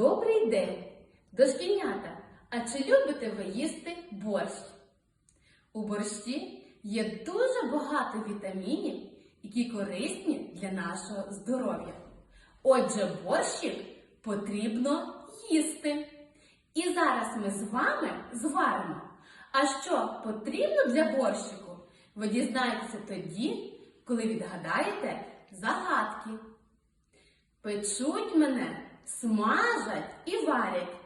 Добрий день, дошкільнята! А чи любите ви їсти борщ? У борщі є дуже багато вітамінів, які корисні для нашого здоров'я. Отже, борщик потрібно їсти. І зараз ми з вами зваримо. А що потрібно для борщику? Ви дізнаєтеся тоді, коли відгадаєте загадки. Печуть мене, смажать і варять,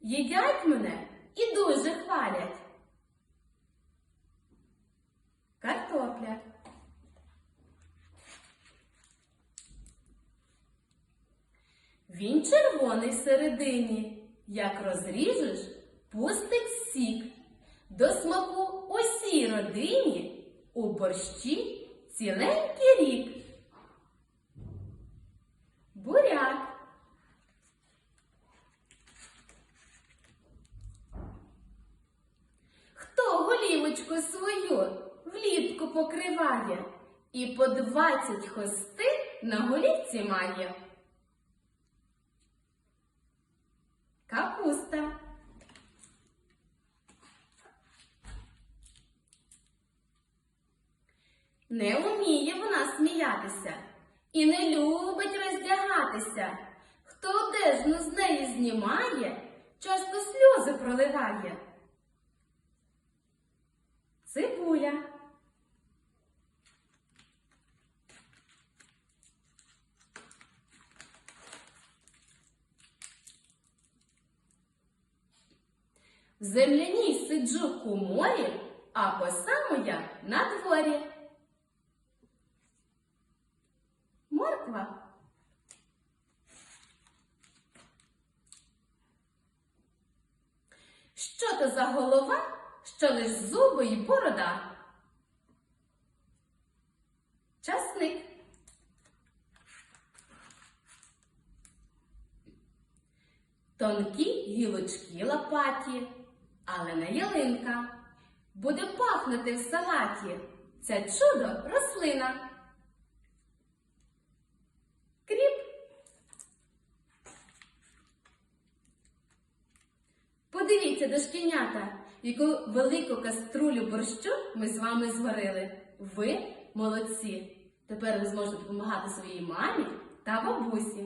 їдять мене і дуже хвалять. Картопля. Він червоний всередині, як розріжеш, пустить сік. До смаку усій родині у борщі ціленький рік. Буряк. Хто голівочку свою влітку покриває і по двадцять хости на голівці має? Капуста. Не вміє вона сміятися і не любить роздягатися. Хто одежну з неї знімає, часто сльози проливає. Цибуля. В земляній сиджу в коморі, а коса моя на дворі. Морква. Що то за голова, що лиш зуби й борода? Часник. Тонкі гілочки лопаті, але не ялинка. Буде пахнути в салаті. Це чудо рослина. Кріп. Подивіться, дошкільнята, яку велику каструлю борщу ми з вами зварили. Ви молодці. Тепер ви зможете допомагати своїй мамі та бабусі.